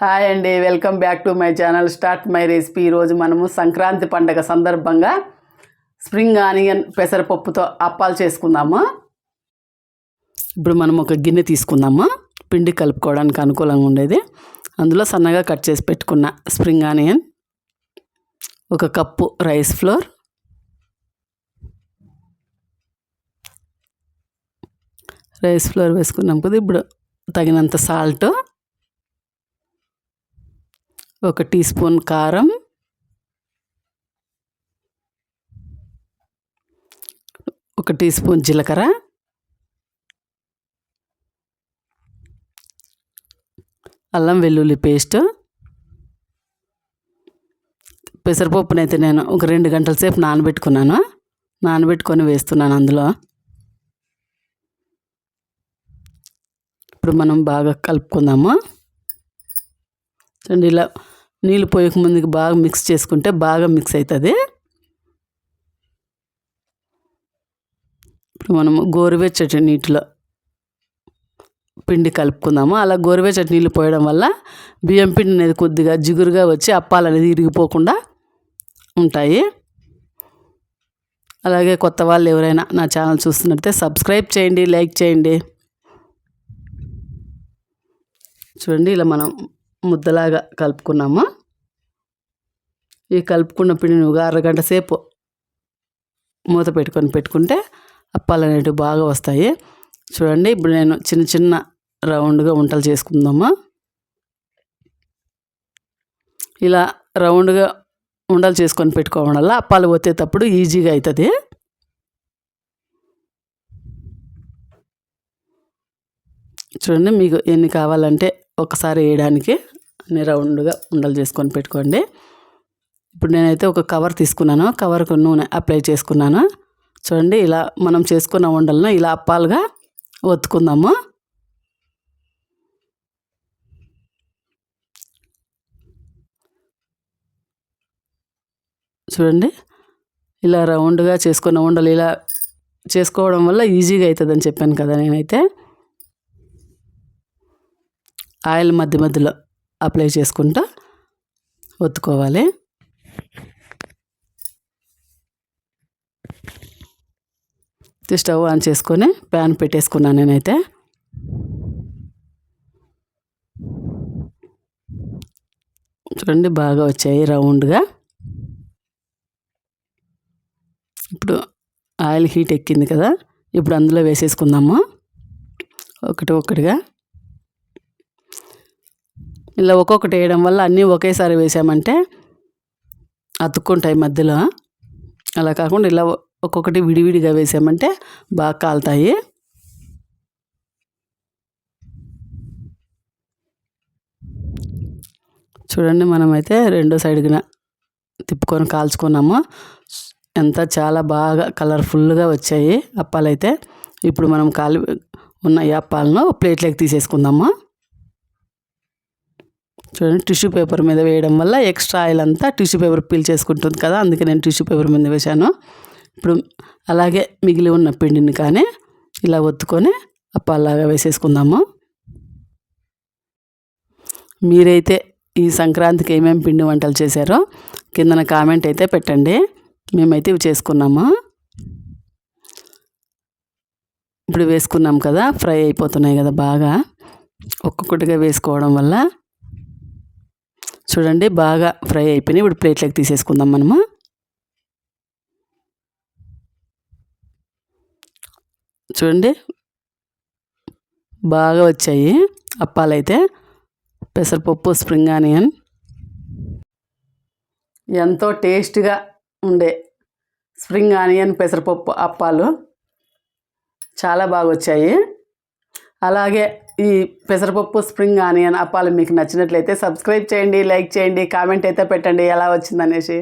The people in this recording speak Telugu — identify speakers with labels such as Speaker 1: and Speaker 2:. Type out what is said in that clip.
Speaker 1: హాయ్ అండి welcome back to my channel start my recipe. ఈరోజు మనము సంక్రాంతి పండగ సందర్భంగా స్ప్రింగ్ ఆనియన్ పెసరపప్పుతో అప్పాలు చేసుకుందాము? ఇప్పుడు మనం ఒక గిన్నె తీసుకుందాము? పిండి కలుపుకోవడానికి అనుకూలంగా ఉండేది. అందులో సన్నగా కట్ చేసి పెట్టుకున్న స్ప్రింగ్ ఆనియన్ ఒక cup rice flour rice flour వేసుకున్నాం కదా ఇప్పుడు తగినంత సాల్ట్ ఒక టీ స్పూన్ కారం. ఒక టీ స్పూన్ జీలకర్ర. అల్లం వెల్లుల్లి పేస్ట్. పెసరపప్పునైతే నేను ఒక రెండు గంటల సేపు నానబెట్టుకున్నాను. నానబెట్టుకొని వేస్తున్నాను అందులో. ఇప్పుడు మనం బాగా కలుపుకుందాము. చూడండి ఇలా నీళ్ళు పోయక ముందుకు బాగా మిక్స్ చేసుకుంటే బాగా మిక్స్ అవుతుంది ఇప్పుడు మనము గోరువెచ్చటి నీటిలో పిండి కలుపుకుందాము. అలా గోరువెచ్చటి నీళ్ళు పోయడం వల్ల బియ్యం పిండి అనేది కొద్దిగా జిగురుగా వచ్చి అప్పాలు అనేది ఇరిగిపోకుండా ఉంటాయి. అలాగే కొత్త వాళ్ళు ఎవరైనా నా ఛానల్ చూస్తున్నట్టే సబ్స్క్రైబ్ చేయండి లైక్ చేయండి. చూడండి ఇలా మనం ముద్దలాగా కలుపుకున్నాము? ఈ కలుపుకున్న పిండిని ఒక అరగంట సేపు మూత పెట్టుకొని పెట్టుకుంటే అప్పాలు అనేటివి బాగా వస్తాయి. చూడండి ఇప్పుడు నేను చిన్న చిన్న రౌండ్గా వంటలు చేసుకుందాము? ఇలా రౌండ్గా ఉండలు చేసుకొని పెట్టుకోవడం వల్ల అప్పాలు వచ్చేటప్పుడు ఈజీగా అవుతుంది చూడండి మీకు ఎన్ని కావాలంటే ఒకసారి వేయడానికి. అన్ని రౌండ్గా ఉండలు చేసుకొని పెట్టుకోండి. ఇప్పుడు నేనైతే ఒక కవర్ తీసుకున్నాను. కవర్కు నూనె అప్లై చేసుకున్నాను. చూడండి ఇలా మనం చేసుకున్న ఉండలను ఇలా అప్పాలుగా ఒత్తుకుందాము. చూడండి ఇలా రౌండ్గా చేసుకున్న ఉండలు ఇలా చేసుకోవడం వల్ల ఈజీగా అవుతుందని చెప్పాను కదా నేనైతే. ఆయిల్ మధ్య మధ్యలో అప్లై చేసుకుంటూ ఒత్తుకోవాలి. స్టవ్ ఆన్ చేసుకొని ప్యాన్ పెట్టేసుకున్నాను నేనైతే. చూడండి బాగా వచ్చాయి రౌండ్గా. ఇప్పుడు ఆయిల్ హీట్ ఎక్కింది కదా ఇప్పుడు అందులో వేసేసుకుందాము. ఒకటి ఒకటిగా ఇలా ఒక్కొక్కటి వేయడం వల్ల అన్నీ ఒకేసారి వేసామంటే అతుక్కుంటాయి మధ్యలో. అలా కాకుండా ఇలా ఒక్కొక్కటి విడివిడిగా వేసామంటే బాగా కాలుతాయి. చూడండి మనమైతే రెండో సైడ్గా తిప్పుకొని కాల్చుకున్నాము. ఎంత చాలా బాగా కలర్ఫుల్గా వచ్చాయి అప్పాలైతే. ఇప్పుడు మనం కాలి ఉన్న ఈ అప్పాలను ప్లేట్లోకి తీసేసుకుందాము. చూడండి టిష్యూ పేపర్ మీద వేయడం వల్ల ఎక్స్ట్రా ఆయిల్ అంతా టిష్యూ పేపర్ పీల్చేసుకుంటుంది కదా అందుకే నేను టిష్యూ పేపర్ మీద వేశాను. ఇప్పుడు అలాగే మిగిలి ఉన్న పిండిని కానీ ఇలా ఒత్తుకొని అప్పాలాగా వేసేసుకుందాము. మీరైతే ఈ సంక్రాంతికి ఏమేమి పిండి వంటలు చేశారో కిందన కామెంట్ అయితే పెట్టండి. మేమైతే ఇవి చేసుకున్నాము. ఇప్పుడు వేసుకున్నాం కదా ఫ్రై అయిపోతున్నాయి కదా బాగా. ఒక్కొక్కటిగా వేసుకోవడం వల్ల చూడండి బాగా ఫ్రై అయిపోయినాయి. ఇప్పుడు ప్లేట్లోకి తీసేసుకుందాం మనము. చూడండి బాగా వచ్చాయి అప్పాలైతే. పెసరపప్పు స్ప్రింగ్ ఆనియన్. ఎంతో టేస్ట్గా ఉండే స్ప్రింగ్ ఆనియన్ పెసరపప్పు అప్పాలు. చాలా బాగా వచ్చాయి అలాగే ఈ పెసరపప్పు స్ప్రింగ్ ఆనియన్ అప్పాలు మీకు నచ్చినట్లయితే సబ్స్క్రైబ్ చేయండి లైక్ చేయండి కామెంట్ అయితే పెట్టండి. ఎలా వచ్చిందనేసి.